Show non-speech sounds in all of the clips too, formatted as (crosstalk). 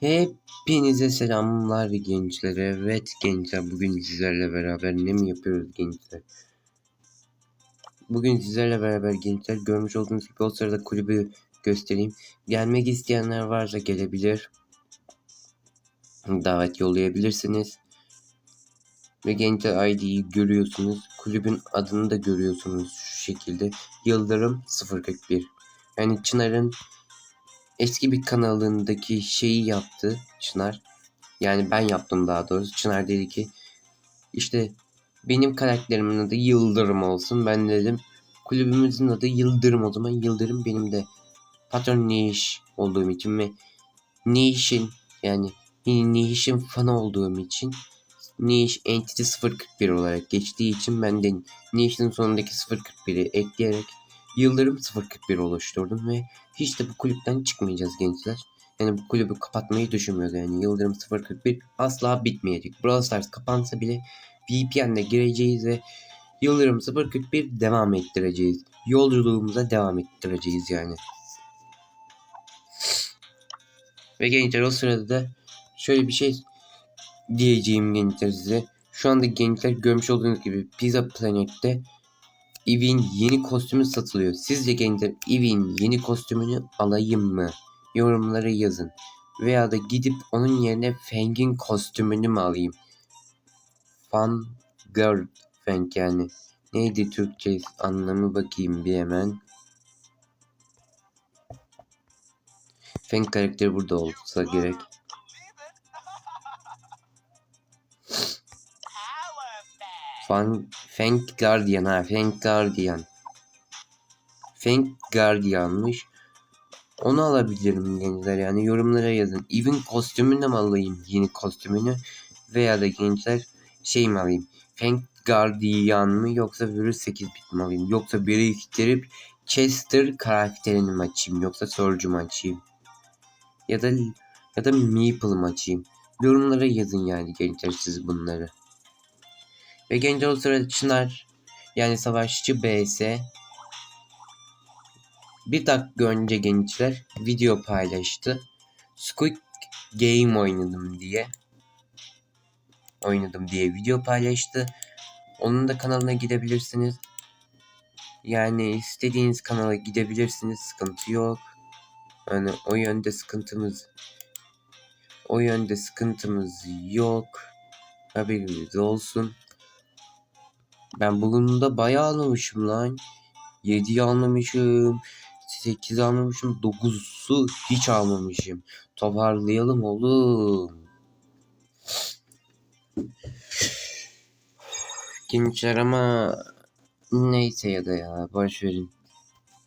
Hepinize selamlar gençler. Evet gençler bugün sizlerle beraber ne mi yapıyoruz gençler? Bugün sizlerle beraber gençler görmüş olduğunuz gibi o sırada kulübü göstereyim. Gelmek isteyenler varsa gelebilir. Davet yollayabilirsiniz. Ve gençler ID'yi görüyorsunuz. Kulübün adını da görüyorsunuz şu şekilde. Yıldırım 041. Yani Çınar'ın eski bir kanalındaki şeyi yaptı Çınar. Yani ben yaptım daha doğrusu. Çınar dedi ki işte benim karakterimin adı Yıldırım olsun. Ben dedim kulübümüzün adı Yıldırım o zaman. Yıldırım benim de patron Niş olduğum için ve Niş'in yani Niş'in fanı olduğum için Niş Entity 041 olarak geçtiği için ben de Niş'in sonundaki 041'i ekleyerek Yıldırım 041 oluşturdum ve hiç de bu kulüpten çıkmayacağız gençler. Yani bu kulübü kapatmayı düşünmüyoruz yani Yıldırım 041 asla bitmeyecek. Brawl Stars kapansa bile VPN'le gireceğiz ve Yıldırım 041 devam ettireceğiz. Yolculuğumuza devam ettireceğiz yani. Ve gençler o sırada da şöyle bir şey diyeceğim gençler size. Şu anda gençler görmüş olduğunuz gibi Pizza Planet'te Eevee'in yeni kostümü satılıyor. Sizce gençler Eevee'in yeni kostümünü alayım mı? Yorumlara yazın. Veya da gidip onun yerine Fang'in kostümünü mü alayım? Fan Girl Fang yani. Neydi Türkçe anlamı bakayım bir hemen. Fang karakteri burada olsa gerek. Fan, Fang Guardian ha Fang Guardian. Fang Guardian'mış. Onu alabilirim gençler yani yorumlara yazın. Even kostümünü mi alayım yeni kostümünü veya da gençler şey mi alayım? Fang Guardian mı yoksa virüs 8 bit mi alayım? Yoksa biriktirip Chester karakterini mi açayım yoksa Surge'u mu açayım? Ya da ya da Meeple mı açayım? Yorumlara yazın yani gençler siz bunları. Ve gençler o Çınar yani savaşçı BS bir dakika önce gençler video paylaştı. Squid Game oynadım diye. Oynadım diye video paylaştı. Onun da kanalına gidebilirsiniz. Yani istediğiniz kanala gidebilirsiniz. Sıkıntı yok. Yani o yönde sıkıntımız o yönde sıkıntımız yok. Haberiniz olsun. Ben bugün bayağı almamışım lan. 7 almamışım. 8 almamışım. 9'u hiç almamışım. Toparlayalım oğlum. Gençler ama neyse ya da ya boş verin.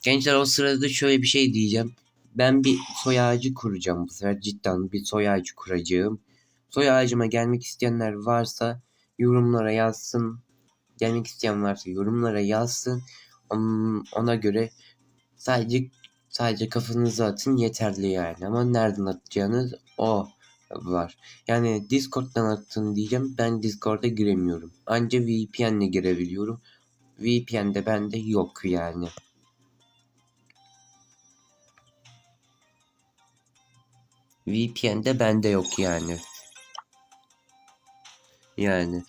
Gençler o sırada şöyle bir şey diyeceğim. Ben bir soy ağacı kuracağım bu sefer cidden bir soy ağacı kuracağım. Soy ağacıma gelmek isteyenler varsa yorumlara yazsın. Gelmek isteyen varsa yorumlara yazsın. Ona göre sadece sadece kafanızı atın yeterli yani. Ama nereden atacağınız o var. Yani Discord'dan atın diyeceğim. Ben Discord'a giremiyorum. Anca VPN'le girebiliyorum. VPN'de bende yok yani. VPN'de bende yok yani. Yani.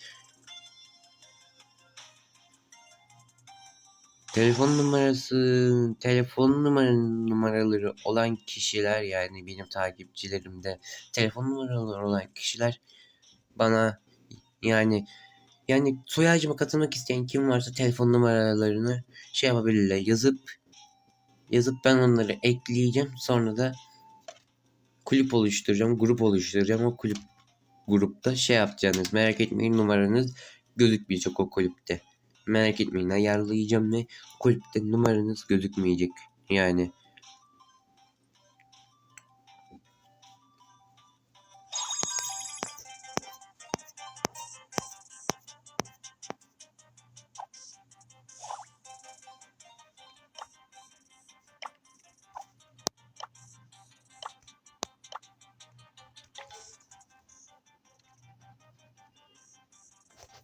Telefon numarası, telefon numara numaraları olan kişiler yani benim takipçilerimde telefon numaraları olan kişiler bana yani yani soy ağacıma katılmak isteyen kim varsa telefon numaralarını şey yapabilirler yazıp yazıp ben onları ekleyeceğim. Sonra da kulüp oluşturacağım grup oluşturacağım. O kulüp grupta şey yapacaksınız merak etmeyin numaranız gözükmeyecek o kulüpte merak etmeyin ayarlayacağım ve kulüpte numaranız gözükmeyecek. Yani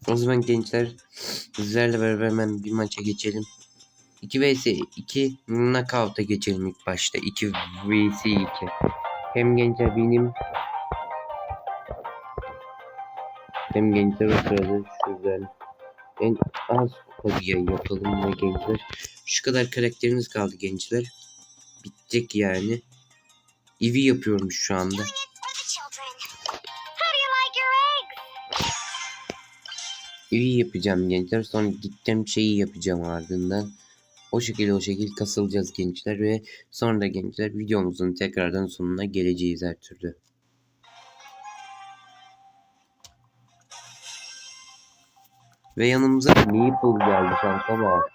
O zaman gençler sizlerle beraber hemen bir maça geçelim. 2 vs 2 knockout'a geçelim ilk başta. 2 vs 2. Hem gençler benim hem gençler o sırada şuradan en az kupa yayın yapalım ve gençler. Şu kadar karakterimiz kaldı gençler. Bitecek yani. Eevee yapıyorum şu anda. Eevee yapacağım gençler. Sonra gideceğim şeyi yapacağım ardından. O şekilde o şekilde kasılacağız gençler ve sonra da gençler videomuzun tekrardan sonuna geleceğiz her türlü. Ve yanımıza Maple geldi şansa bak.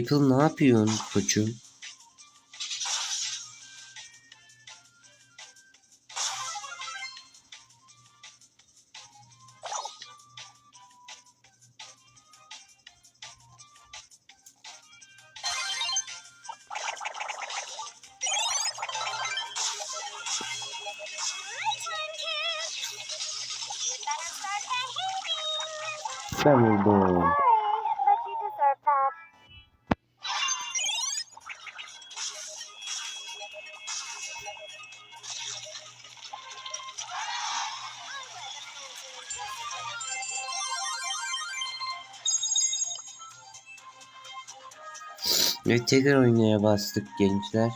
Maple ne yapıyorsun koçum? Ben vurdum. Ve tekrar oynaya bastık gençler.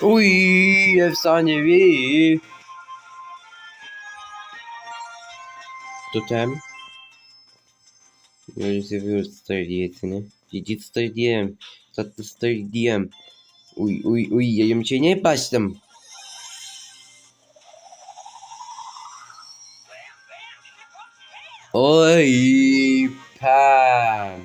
Uy efsanevi. Totem. Böyle seviyoruz Star diyetini. Cici Star diyem. Tatlı Star diyem. Uy uy uy yayım şeyine bastım. Oy Pam.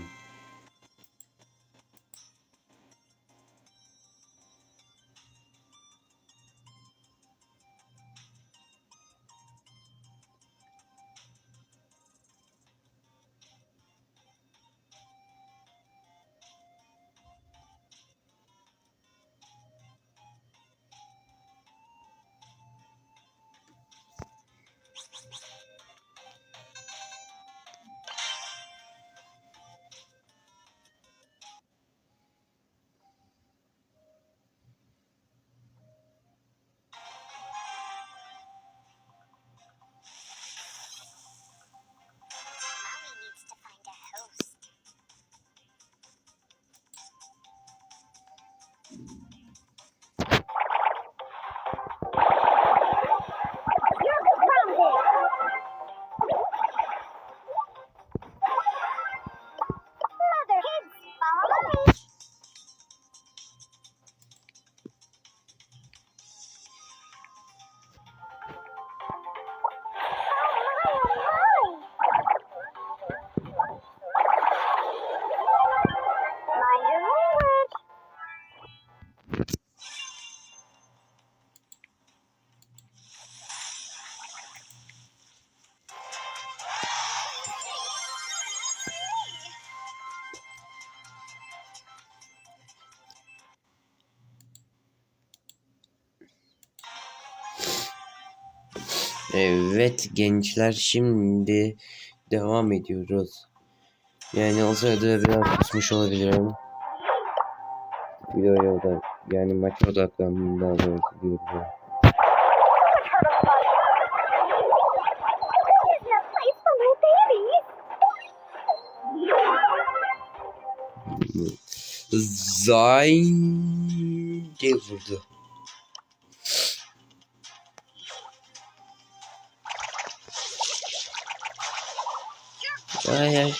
Evet gençler şimdi devam ediyoruz. Yani o sırada biraz kusmuş olabilirim. Videoya da yani maça odaklandım daha. Zayn diye vurdu. Ay ay.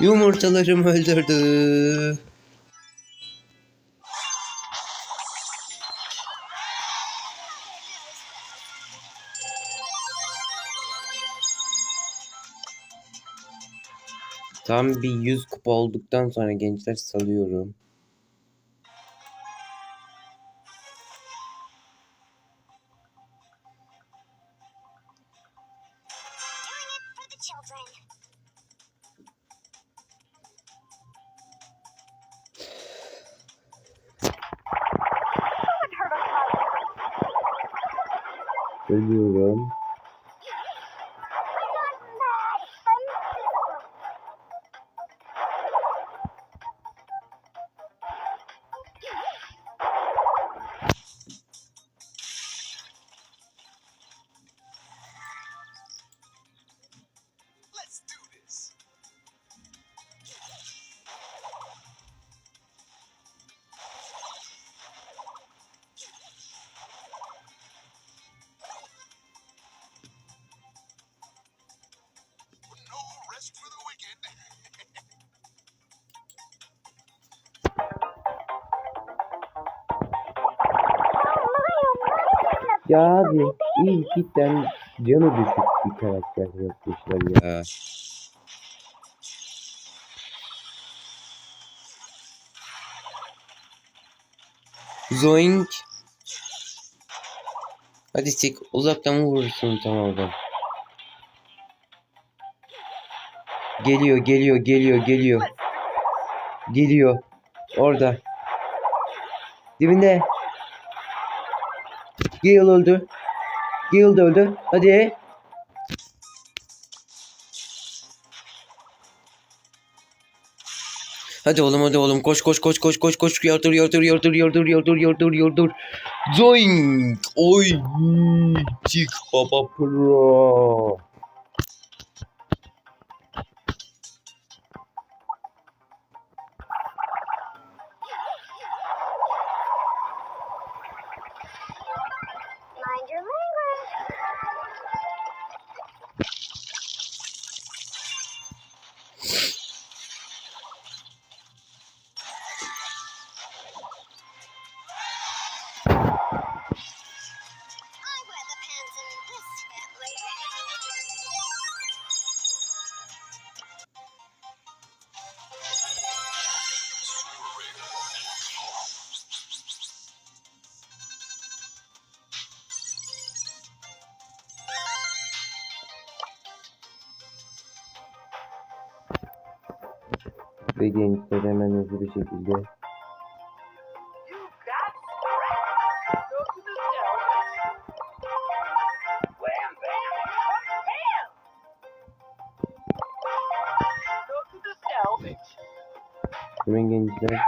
Yumurtalarım öldürdü. Tam bir 100 kupa olduktan sonra gençler salıyorum. children. (sighs) Bilmiyorum. Ya abi iyi cidden canı düşük bir karakter yapmışlar ya. Zoink. Hadi sik uzaktan vurursun tamamen. Geliyor geliyor geliyor geliyor. Geliyor. Orada. Dibinde. Gale öldü. Gale de öldü. Hadi. Hadi oğlum hadi oğlum koş koş koş koş koş koş yardır yardır yardır yardır yardır yardır yardır Zoink oy çık baba pro bam, bam. Go to the salvage. hemen gençler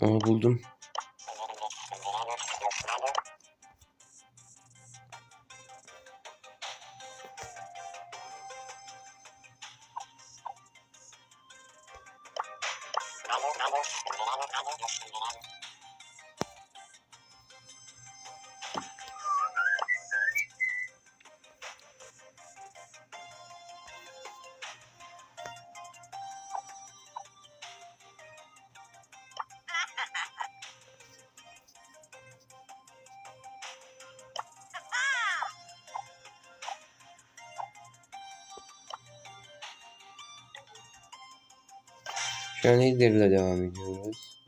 Aa buldum. Şu an Elder'la devam ediyoruz.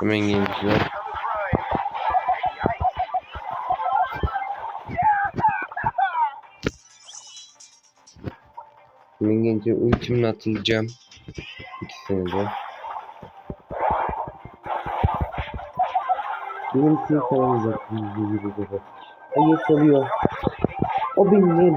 Hemen gelişler. Hemen gelince ultimle atılacağım. İkisine de. Benim için yüzde yüzde. Hayır çalıyor. O benim.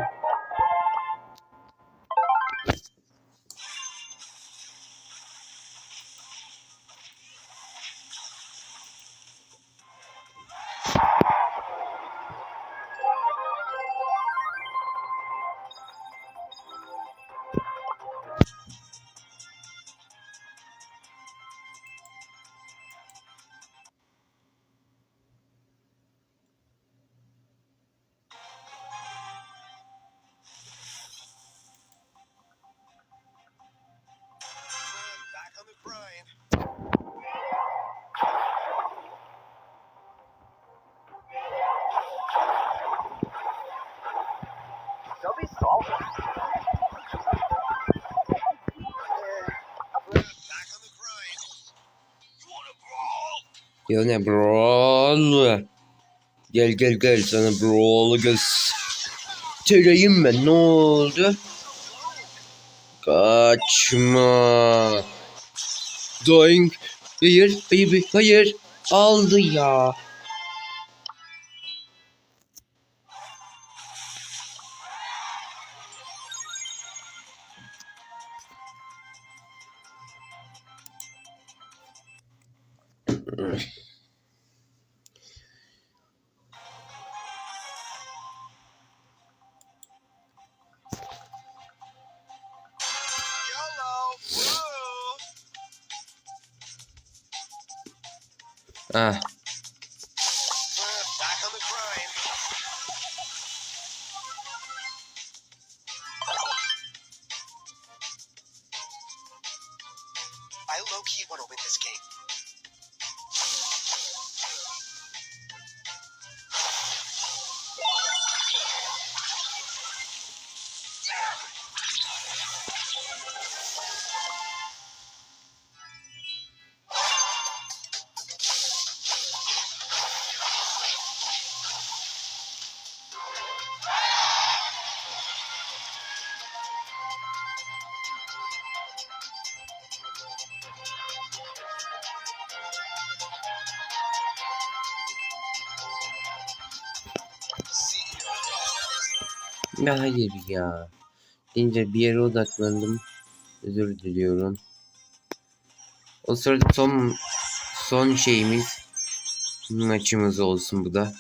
Ya ne brawl. Gel gel gel sana brawl göstereyim ben. Ne oldu? Kaçma. Dying. Hayır, hayır, hayır. Aldı ya. I low key want to win this game. Ya hayır ya. Deyince bir yere odaklandım. Özür diliyorum. O sırada son son şeyimiz maçımız olsun bu da.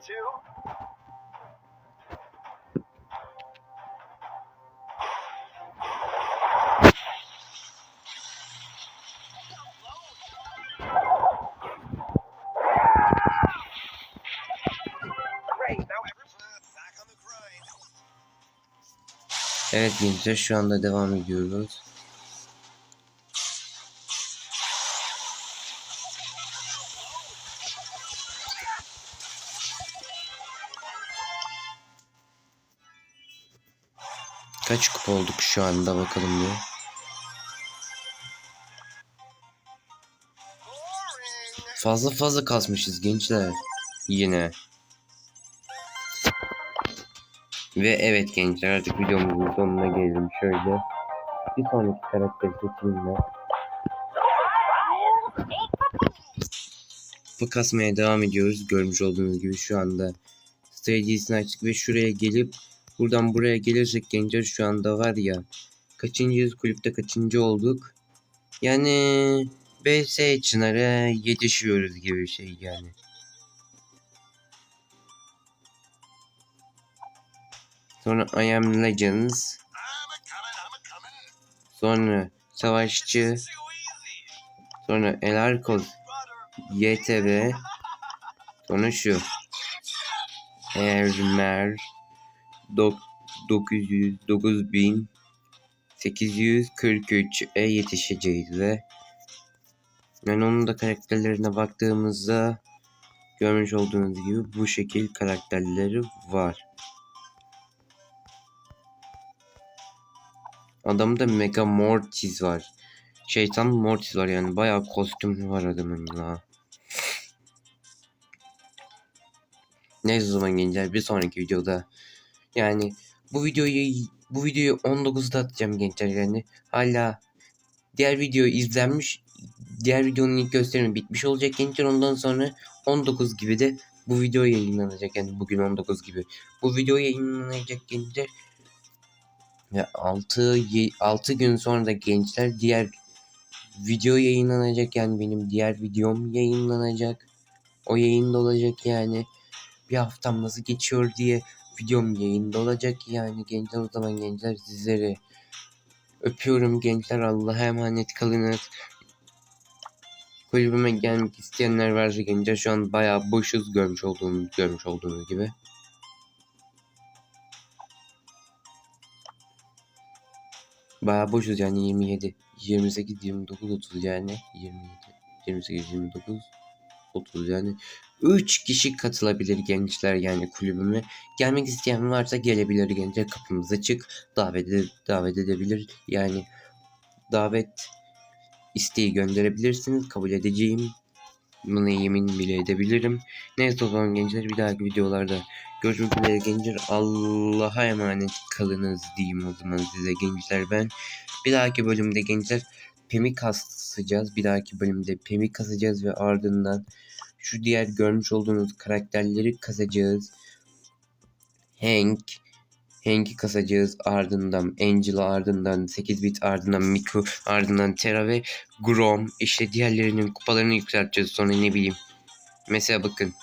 Grind. Evet gençler şu anda devam ediyoruz. Kaç kupa olduk şu anda bakalım. Boring. Fazla fazla kasmışız gençler. Yine. Ve evet gençler artık videomuzun sonuna geldim. Şöyle bir sonraki karakter seçiminde bu kasmaya devam ediyoruz. Görmüş olduğunuz gibi şu anda stratejisini açtık ve şuraya gelip buradan buraya gelirsek gençler şu anda var ya kaçıncıyız kulüpte kaçıncı olduk. Yani BS Çınar'a yetişiyoruz gibi bir şey yani. Sonra I Am Legends. Sonra Savaşçı. Sonra El Butter. YTV. Sonra şu. Ermer. Dok 900 9000 843'e yetişeceğiz ve yani onun da karakterlerine baktığımızda görmüş olduğunuz gibi bu şekil karakterleri var. Adamda Mega Mortis var. Şeytan Mortis var yani bayağı kostüm var adamın ya. Neyse o zaman gençler bir sonraki videoda yani bu videoyu bu videoyu 19'da atacağım gençler yani. Hala diğer video izlenmiş diğer videonun ilk gösterimi bitmiş olacak gençler. Ondan sonra 19 gibi de bu video yayınlanacak yani bugün 19 gibi. Bu video yayınlanacak gençler. Ve 6 6 gün sonra da gençler diğer video yayınlanacak yani benim diğer videom yayınlanacak. O yayında olacak yani. Bir haftam nasıl geçiyor diye videom yayında olacak yani gençler o zaman gençler sizleri öpüyorum gençler Allah'a emanet kalınız. Kulübüme gelmek isteyenler varsa gençler şu an bayağı boşuz görmüş olduğunuz görmüş olduğunuz gibi. Bayağı boşuz yani 27, 28, 29, 30 yani 27, 28, 29, 30 yani 3 kişi katılabilir gençler yani kulübüme. Gelmek isteyen varsa gelebilir gençler kapımız açık. Davet, davet edebilir yani davet isteği gönderebilirsiniz kabul edeceğim. Buna yemin bile edebilirim. Neyse o zaman gençler bir dahaki videolarda görüşmek üzere gençler. Allah'a emanet kalınız diyeyim o zaman size gençler ben. Bir dahaki bölümde gençler pemik kasacağız. Bir dahaki bölümde pemik kasacağız ve ardından şu diğer görmüş olduğunuz karakterleri kasacağız. Hank, Hank'i kasacağız. Ardından Angela, ardından 8 bit, ardından Miku, ardından Terra ve Grom. İşte diğerlerinin kupalarını yükselteceğiz. Sonra ne bileyim. Mesela bakın.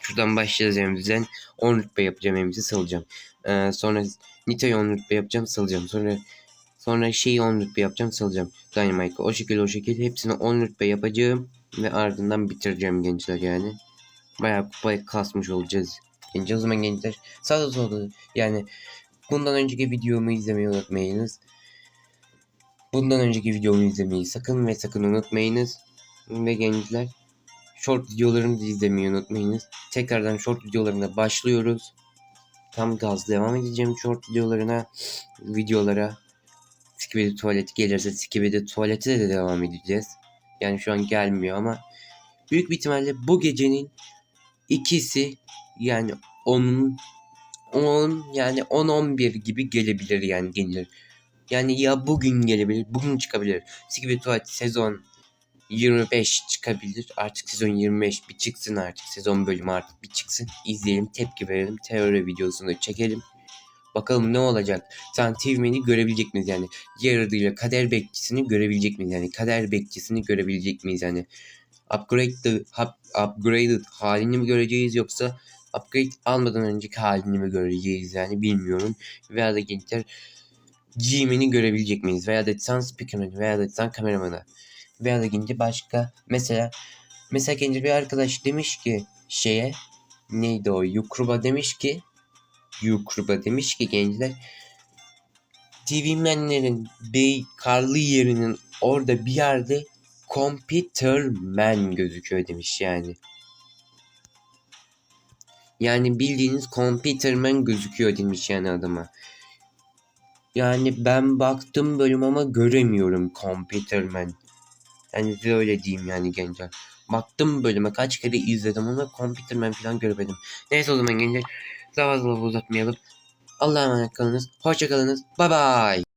Şuradan başlayacağız evimizden. 10 rütbe yapacağım evimizi salacağım. Ee, sonra Nita'yı 10 rütbe yapacağım salacağım. Sonra sonra şeyi 10 rütbe yapacağım salacağım. Dynamite'ı o şekilde o şekilde hepsini 10 rütbe yapacağım. Ve ardından bitireceğim gençler yani. Bayağı kupayı kasmış olacağız. Gençler o zaman gençler sağda solda yani bundan önceki videomu izlemeyi unutmayınız. Bundan önceki videomu izlemeyi sakın ve sakın unutmayınız. Ve gençler short videolarımı da izlemeyi unutmayınız. Tekrardan short videolarına başlıyoruz. Tam gaz devam edeceğim short videolarına, videolara. Skibidi tuvaleti gelirse Skibidi tuvalete de devam edeceğiz. Yani şu an gelmiyor ama büyük bir ihtimalle bu gecenin ikisi yani onun 10 yani 10-11 gibi gelebilir yani gelir. Yani ya bugün gelebilir, bugün çıkabilir. Skibidi tuvalet sezon 25 çıkabilir. Artık sezon 25 bir çıksın artık. Sezon bölümü artık bir çıksın. İzleyelim, tepki verelim. Teori videosunu çekelim. Bakalım ne olacak? Sen TV'meni görebilecek miyiz yani? Yarıdıyla kader bekçisini görebilecek miyiz yani? Kader bekçisini görebilecek miyiz yani? upgraded, hap- upgraded halini mi göreceğiz yoksa upgrade almadan önceki halini mi göreceğiz yani bilmiyorum. Veya da gençler Gman'i görebilecek miyiz? Veya da Sun Speaker'ını veya da Sun kameramanı. Veya da gençler başka mesela mesela gençler bir arkadaş demiş ki şeye neydi o Yukruba demiş ki Yukruba demiş ki gençler TV Man'lerin Bey Karlı yerinin orada bir yerde Computer Man gözüküyor demiş yani. Yani bildiğiniz Computer Man gözüküyor demiş yani adama. Yani ben baktım bölüm ama göremiyorum Computer Man. Yani size öyle diyeyim yani gençler. Baktım bölüme kaç kere izledim ama Computer Man falan göremedim. Neyse o zaman gençler. Daha fazla uzatmayalım. Allah'a emanet kalınız. Hoşça kalınız. Bye bye.